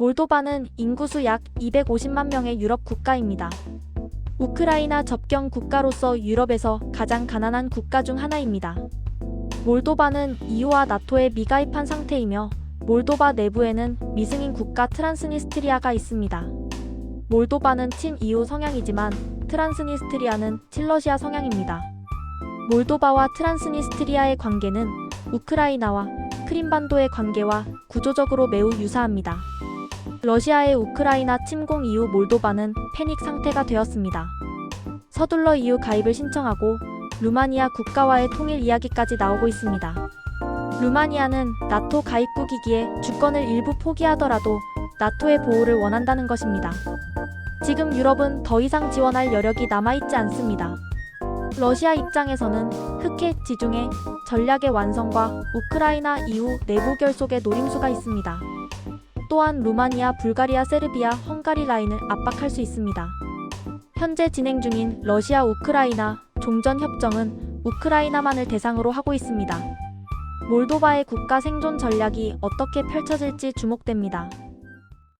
몰도바는 인구수 약 250만 명의 유럽 국가입니다. 우크라이나 접경 국가로서 유럽에서 가장 가난한 국가 중 하나입니다. 몰도바는 EU와 나토에 미가입한 상태이며 몰도바 내부에는 미승인 국가 트란스니스트리아가 있습니다. 몰도바는 친 EU 성향이지만 트란스니스트리아는 친러시아 성향입니다. 몰도바와 트란스니스트리아의 관계는 우크라이나와 크림반도의 관계와 구조적으로 매우 유사합니다. 러시아의 우크라이나 침공 이후 몰도바는 패닉 상태가 되었습니다. 서둘러 EU 가입을 신청하고 루마니아 국가와의 통일 이야기까지 나오고 있습니다. 루마니아는 나토 가입국이기에 주권을 일부 포기하더라도 나토의 보호를 원한다는 것입니다. 지금 유럽은 더 이상 지원할 여력이 남아있지 않습니다. 러시아 입장에서는 흑해 지중해 전략의 완성과 우크라이나 이후 내부 결속의 노림수가 있습니다. 또한 루마니아, 불가리아, 세르비아, 헝가리 라인을 압박할 수 있습니다. 현재 진행 중인 러시아 우크라이나 종전 협정은 우크라이나만을 대상으로 하고 있습니다. 몰도바의 국가 생존 전략이 어떻게 펼쳐질지 주목됩니다.